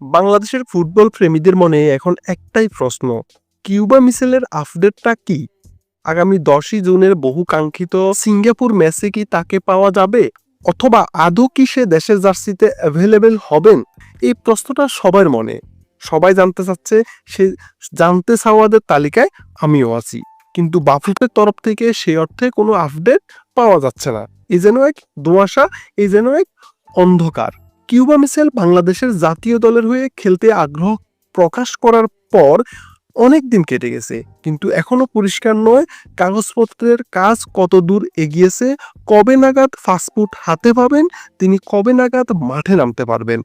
বাংলাদেশের ফুটবল প্রেমীদের মনে এখন একটাই প্রশ্ন, কিউবা মিসেলের আপডেটটা কি? আগামী দশই জুনের বহু কাঙ্ক্ষিত সিঙ্গাপুর ম্যাচে কি তাকে পাওয়া যাবে? অথবা আদৌ কি সে দেশের জার্সিতে অ্যাভেলেবেল হবেন? এই প্রশ্নটা সবার মনে। সবাই জানতে চাচ্ছে, সে জানতে চাওয়াদের তালিকায় আমিও আছি। কিন্তু বাফুফের তরফ থেকে সেই অর্থে কোনো আপডেট পাওয়া যাচ্ছে না। এই যেন এক ধোঁয়াশা এই যেন এক অন্ধকার। কিউবা মিসেল বাংলাদেশের জাতীয় দলের হয়ে খেলতে আগ্রহ প্রকাশ করার পর অনেক দিন কেটে গেছে। কিন্তু এখনও পরিষ্কার নয় কাগজপত্রের কাজ কত দূর এগিয়েছে, কবে নাগাদ ফাস্টফুড হাতে পাবেন, তিনি কবে নাগাদ মাঠে নামতে পারবেন।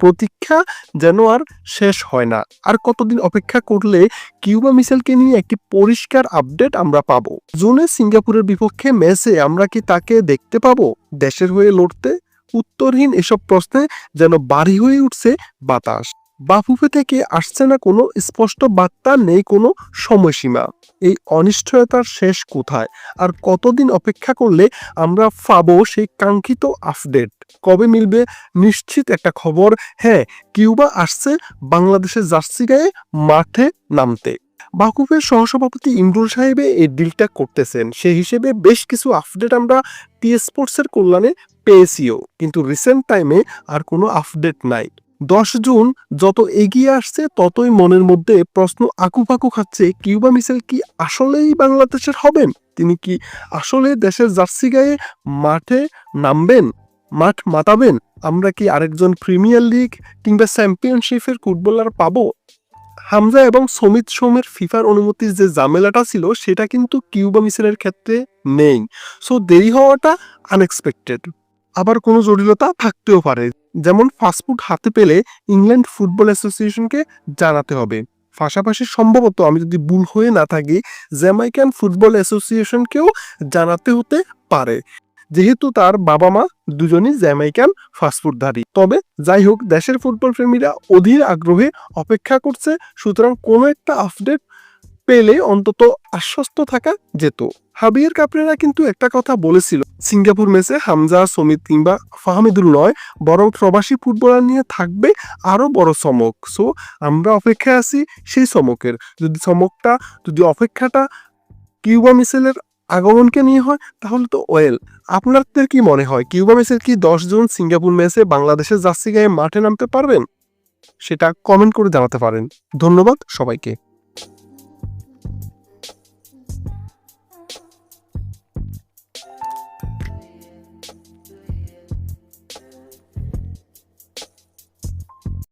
প্রতীক্ষা যেন আর শেষ হয় না। আর কতদিন অপেক্ষা করলে কিউবা মিসেলকে নিয়ে একটি পরিষ্কার আপডেট আমরা পাবো? জুনে সিঙ্গাপুরের বিপক্ষে ম্যাচে আমরা কি তাকে দেখতে পাবো? দেশের হয়ে লড়তে উত্তরহীন এসব প্রশ্নে যেন বাড়ি হয়ে উঠছে বাতাস। বাফুফে থেকে আসছে না কোনো স্পষ্ট বার্তা, নেই কোনো সময়সীমা। এই অনিশ্চয়তার শেষ কোথায়? আর কতদিন অপেক্ষা করলে আমরা পাবো সেই কাঙ্ক্ষিত আপডেট? কবে মিলবে নিশ্চিত একটা খবর? হ্যাঁ কিউবা আসছে বাংলাদেশের জার্সি গায়ে মাঠে নামতে। বাকুফের সহসভাপতি ইমরুল সাহেবে এই ডিলটা করতেছেন। সেই হিসেবে বেশ কিছু আপডেট আমরা টি স্পোর্টসের কল্যাণে পেয়েছিও, কিন্তু রিসেন্ট টাইমে আর কোনো আপডেট নাই। দশ জুন যত এগিয়ে আসছে, ততই মনের মধ্যে প্রশ্ন আকুপাকু খাচ্ছে, কিউবা মিসেল কি আসলেই বাংলাদেশের হবেন? তিনি কি আসলে দেশের জার্সি গায়ে মাঠে নামবেন? মাঠ মাতাবেন? আমরা কি আরেকজন প্রিমিয়ার লিগ কিংবা চ্যাম্পিয়নশিপের ফুটবলার পাবো? হামজা এবং সমিত সোমের ফিফার অনুমতির যে ঝামেলাটা ছিল, সেটা কিন্তু কিউবা মিসেলের ক্ষেত্রে নেই। সো দেরি হওয়াটা আনএক্সপেক্টেড আবার কোনো জটিলতা থাকতেও পারে। যেমন ফাস্টফুড হাতে পেলে ইংল্যান্ড ফুটবল অ্যাসোসিয়েশনকে জানাতে হবে। পাশাপাশি সম্ভবত আমি যদি ভুল হয়ে না থাকি জ্যামাইকান ফুটবল অ্যাসোসিয়েশনকেও জানাতে হতে পারে। যেহেতু তার বাবা মা দুজনই জ্যামাইকান ফাস্টফুডধারী তবে যাই হোক, দেশের ফুটবল প্রেমীরা অধীর আগ্রহে অপেক্ষা করছে, সুতরাং কোনো একটা আপডেট পেলে অন্তত আশ্বস্ত থাকা যেত। হাবিয়ার কাপড়েরা কিন্তু একটা কথা বলেছিল, সিঙ্গাপুর ম্যাচে হামজা, সমিত কিংবা ফাহমিদুল নয়, বরং প্রবাসী ফুটবলার নিয়ে থাকবে আরও বড় চমক। সো আমরা অপেক্ষায় আছি সেই চমকের। যদি চমকটা, যদি অপেক্ষাটা কিউবা মিসেলের আগমনকে নিয়ে হয়, তাহলে তো ওয়েল। আপনাদের কি মনে হয়, কিউবা মিসেল কি দশ জুন সিঙ্গাপুর ম্যাচে বাংলাদেশের জার্সি গায়ে মাঠে নামতে পারবেন? সেটা কমেন্ট করে জানাতে পারেন। ধন্যবাদ সবাইকে।